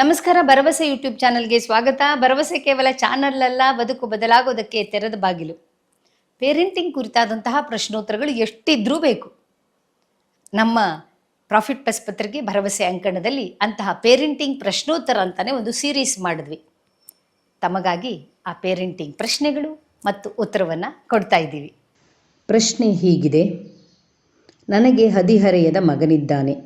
ನಮಸ್ಕಾರ, ಭರವಸೆ ಯೂಟ್ಯೂಬ್ ಚಾನಲ್ಗೆ ಸ್ವಾಗತ. ಭರವಸೆ ಕೇವಲ ಚಾನಲ್ ಅಲ್ಲ ಬದುಕು ಬದಲಾಗೋದಕ್ಕೆ ತೆರೆದ ಬಾಗಿಲು. ಪೇರೆಂಟಿಂಗ್ ಕುರಿತಾದಂತಹ ಪ್ರಶ್ನೋತ್ತರಗಳು ಎಷ್ಟಿದ್ರೂ ಬೇಕು. ನಮ್ಮ ಪ್ರಾಫಿಟ್ ಪ್ಲಸ್ ಪತ್ರಿಕೆ ಭರವಸೆ ಅಂಕಣದಲ್ಲಿ ಅಂತಹ ಪೇರೆಂಟಿಂಗ್ ಪ್ರಶ್ನೋತ್ತರ ಅಂತಲೇ ಒಂದು ಸೀರೀಸ್ ಮಾಡಿದ್ವಿ. ತಮಗಾಗಿ ಆ ಪೇರೆಂಟಿಂಗ್ ಪ್ರಶ್ನೆಗಳು ಮತ್ತು ಉತ್ತರವನ್ನು ಕೊಡ್ತಾ ಇದ್ದೀವಿ. ಪ್ರಶ್ನೆ ಹೀಗಿದೆ. ನನಗೆ ಹದಿಹರೆಯದ ಮಗನಿದ್ದಾನೆ.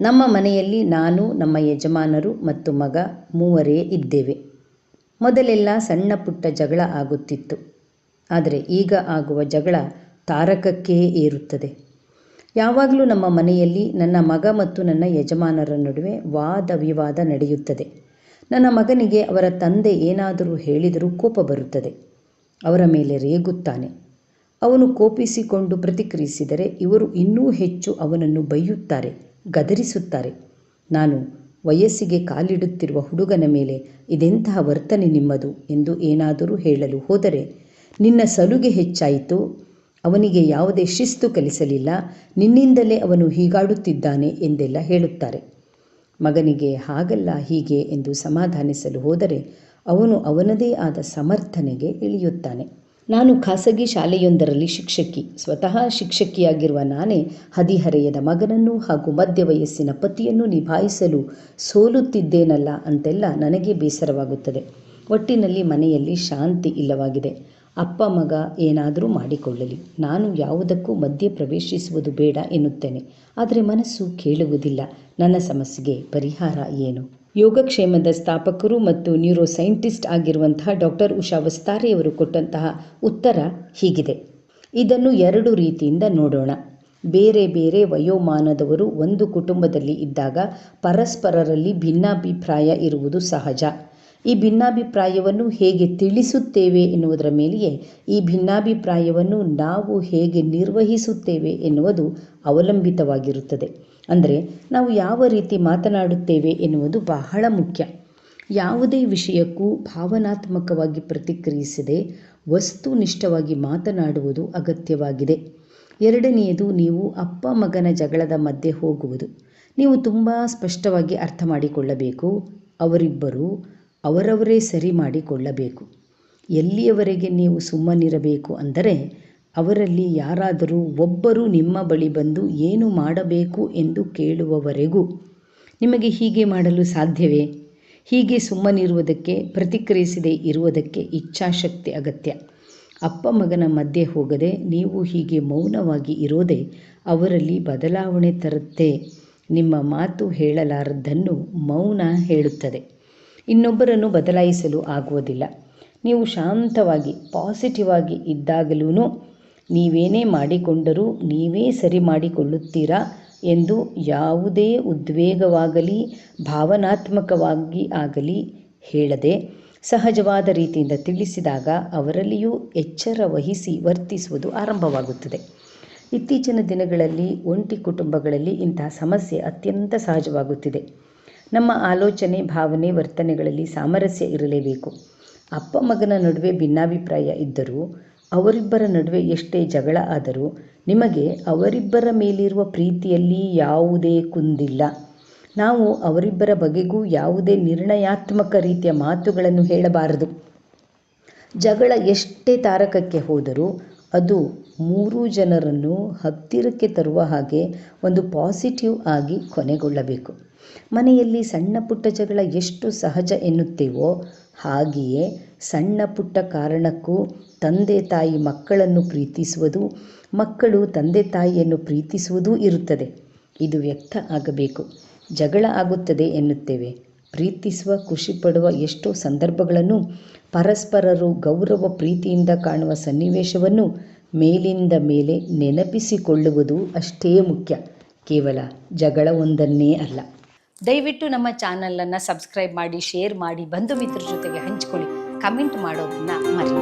ನಮ್ಮ ಮನೆಯಲ್ಲಿ ನಾನು, ನಮ್ಮ ಯಜಮಾನರು ಮತ್ತು ಮಗ ಮೂವರೇ ಇದ್ದೇವೆ. ಮೊದಲೆಲ್ಲ ಸಣ್ಣ ಪುಟ್ಟ ಜಗಳ ಆಗುತ್ತಿತ್ತು. ಆದರೆ ಈಗ ಆಗುವ ಜಗಳ ತಾರಕಕ್ಕೇ ಏರುತ್ತದೆ. ಯಾವಾಗಲೂ ನಮ್ಮ ಮನೆಯಲ್ಲಿ ನನ್ನ ಮಗ ಮತ್ತು ನನ್ನ ಯಜಮಾನರ ನಡುವೆ ವಾದ ವಿವಾದ ನಡೆಯುತ್ತದೆ. ನನ್ನ ಮಗನಿಗೆ ಅವರ ತಂದೆ ಏನಾದರೂ ಹೇಳಿದರೂ ಕೋಪ ಬರುತ್ತದೆ. ಅವರ ಮೇಲೆ ರೇಗುತ್ತಾನೆ. ಅವನು ಕೋಪಿಸಿಕೊಂಡು ಪ್ರತಿಕ್ರಿಯಿಸಿದರೆ ಇವರು ಇನ್ನೂ ಹೆಚ್ಚು ಅವನನ್ನು ಬೈಯುತ್ತಾರೆ. ಗದರಿಸುತ್ತಾರೆ. ನಾನು ವಯಸ್ಸಿಗೆ ಕಾಲಿಡುತ್ತಿರುವ ಹುಡುಗನ ಮೇಲೆ ಇದೆಂತಹ ವರ್ತನೆ ನಿಮ್ಮದು ಎಂದು ಏನಾದರೂ ಹೇಳಲು ಹೋದರೆ ನಿನ್ನ ಸಲುಗೆ ಹೆಚ್ಚಾಯಿತು? ಅವನಿಗೆ ಯಾವುದೇ ಶಿಸ್ತು ಕಲಿಸಲಿಲ್ಲ, ನಿನ್ನಿಂದಲೇ ಅವನು ಹೀಗಾಡುತ್ತಿದ್ದಾನೆ ಎಂದೆಲ್ಲ ಹೇಳುತ್ತಾರೆ. ಮಗನಿಗೆ ಹಾಗಲ್ಲ ಹೀಗೆ ಎಂದು ಸಮಾಧಾನಿಸಲು ಹೋದರೆ ಅವನು ಅವನದೇ ಆದ ಸಮರ್ಥನೆಗೆ ಇಳಿಯುತ್ತಾನೆ. ನಾನು ಖಾಸಗಿ ಶಾಲೆಯೊಂದರಲ್ಲಿ ಶಿಕ್ಷಕಿ, ಸ್ವತಃ ಶಿಕ್ಷಕಿಯಾಗಿರುವ ನಾನೇ ಹದಿಹರೆಯದ ಮಗನನ್ನು ಹಾಗೂ ಮಧ್ಯ ವಯಸ್ಸಿನ ಪತಿಯನ್ನು ನಿಭಾಯಿಸಲು ಸೋಲುತ್ತಿದ್ದೇನಲ್ಲ ಅಂತೆಲ್ಲ ನನಗೆ ಬೇಸರವಾಗುತ್ತದೆ. ಒಟ್ಟಿನಲ್ಲಿ ಮನೆಯಲ್ಲಿ ಶಾಂತಿ ಇಲ್ಲವಾಗಿದೆ. ಅಪ್ಪ, ಮಗ ಏನಾದರೂ ಮಾಡಿಕೊಳ್ಳಲಿ. ನಾನು ಯಾವುದಕ್ಕೂ ಮಧ್ಯೆ ಪ್ರವೇಶಿಸುವುದು ಬೇಡ ಎನ್ನುತ್ತೇನೆ. ಆದರೆ ಮನಸ್ಸು ಕೇಳುವುದಿಲ್ಲ. ನನ್ನ ಸಮಸ್ಯೆಗೆ ಪರಿಹಾರ ಏನು? ಯೋಗಕ್ಷೇಮದ ಸ್ಥಾಪಕರು ಮತ್ತು ನ್ಯೂರೋ ಸೈಂಟಿಸ್ಟ್ ಆಗಿರುವಂತಹ ಡಾಕ್ಟರ್ ಉಷಾ ವಸ್ತಾರೆಯವರು ಕೊಟ್ಟಂತಹ ಉತ್ತರ ಹೀಗಿದೆ. ಇದನ್ನು ಎರಡು ರೀತಿಯಿಂದ ನೋಡೋಣ. ಬೇರೆ ಬೇರೆ ವಯೋಮಾನದವರು ಒಂದು ಕುಟುಂಬದಲ್ಲಿ ಇದ್ದಾಗ ಪರಸ್ಪರರಲ್ಲಿ ಭಿನ್ನಾಭಿಪ್ರಾಯ ಇರುವುದು ಸಹಜ. ಈ ಭಿನ್ನಾಭಿಪ್ರಾಯವನ್ನು ಹೇಗೆ ತಿಳಿಸುತ್ತೇವೆ ಎನ್ನುವುದರ ಮೇಲೆಯೇ ಈ ಭಿನ್ನಾಭಿಪ್ರಾಯವನ್ನು ನಾವು ಹೇಗೆ ನಿರ್ವಹಿಸುತ್ತೇವೆ ಎನ್ನುವುದು ಅವಲಂಬಿತವಾಗಿರುತ್ತದೆ. ಅಂದರೆ ನಾವು ಯಾವ ರೀತಿ ಮಾತನಾಡುತ್ತೇವೆ ಎನ್ನುವುದು ಬಹಳ ಮುಖ್ಯ. ಯಾವುದೇ ವಿಷಯಕ್ಕೂ ಭಾವನಾತ್ಮಕವಾಗಿ ಪ್ರತಿಕ್ರಿಯಿಸದೆ ವಸ್ತುನಿಷ್ಠವಾಗಿ ಮಾತನಾಡುವುದು ಅಗತ್ಯವಾಗಿದೆ. ಎರಡನೆಯದು, ನೀವು ಅಪ್ಪ ಮಗನ ಜಗಳದ ಮಧ್ಯೆ ಹೋಗುವುದು. ನೀವು ತುಂಬ ಸ್ಪಷ್ಟವಾಗಿ ಅರ್ಥ ಮಾಡಿಕೊಳ್ಳಬೇಕು. ಅವರಿಬ್ಬರು ಅವರವರೇ ಸರಿ ಮಾಡಿಕೊಳ್ಳಬೇಕು. ಎಲ್ಲಿಯವರೆಗೆ ನೀವು ಸುಮ್ಮನಿರಬೇಕು ಅಂದರೆ ಅವರಲ್ಲಿ ಯಾರಾದರೂ ಒಬ್ಬರು ನಿಮ್ಮ ಬಳಿ ಬಂದು ಏನು ಮಾಡಬೇಕು ಎಂದು ಕೇಳುವವರೆಗೂ ನಿಮಗೆ ಹೀಗೆ ಮಾಡಲು ಸಾಧ್ಯವೇ? ಹೀಗೆ ಸುಮ್ಮನಿರುವುದಕ್ಕೆ, ಪ್ರತಿಕ್ರಿಯಿಸದೆ ಇರುವುದಕ್ಕೆ ಇಚ್ಛಾಶಕ್ತಿ ಅಗತ್ಯ. ಅಪ್ಪ ಮಗನ ಮಧ್ಯೆ ಹೋಗದೆ ನೀವು ಹೀಗೆ ಮೌನವಾಗಿ ಇರೋದೇ ಅವರಲ್ಲಿ ಬದಲಾವಣೆ ತರುತ್ತೆ. ನಿಮ್ಮ ಮಾತು ಹೇಳಲಾರದ್ದನ್ನು ಮೌನ ಹೇಳುತ್ತದೆ. ಇನ್ನೊಬ್ಬರನ್ನು ಬದಲಾಯಿಸಲು ಆಗುವುದಿಲ್ಲ. ನೀವು ಶಾಂತವಾಗಿ ಪಾಸಿಟಿವ್ ಆಗಿ ಇದ್ದಾಗಲೂ ನೀವೇನೇ ಮಾಡಿಕೊಂಡರೂ ನೀವೇ ಸರಿ ಮಾಡಿಕೊಳ್ಳುತ್ತೀರಾ ಎಂದು ಯಾವುದೇ ಉದ್ವೇಗವಾಗಲಿ, ಭಾವನಾತ್ಮಕವಾಗಿ ಆಗಲಿ ಹೇಳದೆ ಸಹಜವಾದ ರೀತಿಯಿಂದ ತಿಳಿಸಿದಾಗ ಅವರಲ್ಲಿಯೂ ಎಚ್ಚರ ವಹಿಸಿ ವರ್ತಿಸುವುದು ಆರಂಭವಾಗುತ್ತದೆ. ಇತ್ತೀಚಿನ ದಿನಗಳಲ್ಲಿ ಒಂಟಿ ಕುಟುಂಬಗಳಲ್ಲಿ ಇಂತಹ ಸಮಸ್ಯೆ ಅತ್ಯಂತ ಸಹಜವಾಗುತ್ತಿದೆ. ನಮ್ಮ ಆಲೋಚನೆ, ಭಾವನೆ, ವರ್ತನೆಗಳಲ್ಲಿ ಸಾಮರಸ್ಯ ಇರಲೇಬೇಕು. ಅಪ್ಪ ಮಗನ ನಡುವೆ ಭಿನ್ನಾಭಿಪ್ರಾಯ ಇದ್ದರೂ ಅವರಿಬ್ಬರ ನಡುವೆ ಎಷ್ಟೇ ಜಗಳ ಆದರೂ ನಿಮಗೆ ಅವರಿಬ್ಬರ ಮೇಲಿರುವ ಪ್ರೀತಿಯಲ್ಲಿ ಯಾವುದೇ ಕುಂದಿಲ್ಲ. ನಾವು ಅವರಿಬ್ಬರ ಬಗೆಗೂ ಯಾವುದೇ ನಿರ್ಣಯಾತ್ಮಕ ರೀತಿಯ ಮಾತುಗಳನ್ನು ಹೇಳಬಾರದು. ಜಗಳ ಎಷ್ಟೇ ತಾರಕಕ್ಕೆ ಹೋದರೂ ಅದು ಮೂರು ಜನರನ್ನು ಹತ್ತಿರಕ್ಕೆ ತರುವ ಹಾಗೆ ಒಂದು ಪಾಸಿಟಿವ್ ಆಗಿ ಕೊನೆಗೊಳ್ಳಬೇಕು. ಮನೆಯಲ್ಲಿ ಸಣ್ಣ ಪುಟ್ಟ ಜಗಳ ಎಷ್ಟು ಸಹಜ ಎನ್ನುತ್ತೇವೋ ಹಾಗೆಯೇ ಸಣ್ಣ ಪುಟ್ಟ ಕಾರಣಕ್ಕೂ ತಂದೆ ತಾಯಿ ಮಕ್ಕಳನ್ನು ಪ್ರೀತಿಸುವುದು, ಮಕ್ಕಳು ತಂದೆ ತಾಯಿಯನ್ನು ಪ್ರೀತಿಸುವುದೂ ಇರುತ್ತದೆ. ಇದು ವ್ಯಕ್ತ ಆಗಬೇಕು. ಜಗಳ ಆಗುತ್ತದೆ ಎನ್ನುತ್ತೇವೆ. ಪ್ರೀತಿಸುವ, ಖುಷಿಪಡುವ ಎಷ್ಟೋ ಸಂದರ್ಭಗಳನ್ನು ಪರಸ್ಪರರು ಗೌರವ ಪ್ರೀತಿಯಿಂದ ಕಾಣುವ ಸನ್ನಿವೇಶವನ್ನು ಮೇಲಿಂದ ಮೇಲೆ ನೆನಪಿಸಿಕೊಳ್ಳುವುದು ಅಷ್ಟೇ ಮುಖ್ಯ. ಕೇವಲ ಜಗಳ ಒಂದನ್ನೇ ಅಲ್ಲ. ದಯವಿಟ್ಟು ನಮ್ಮ ಚಾನಲನ್ನು ಸಬ್ಸ್ಕ್ರೈಬ್ ಮಾಡಿ, ಶೇರ್ ಮಾಡಿ ಬಂಧು ಮಿತ್ರರ ಜೊತೆಗೆ ಹಂಚಿಕೊಳ್ಳಿ. ಕಮೆಂಟ್ ಮಾಡೋದನ್ನ ಮರಿ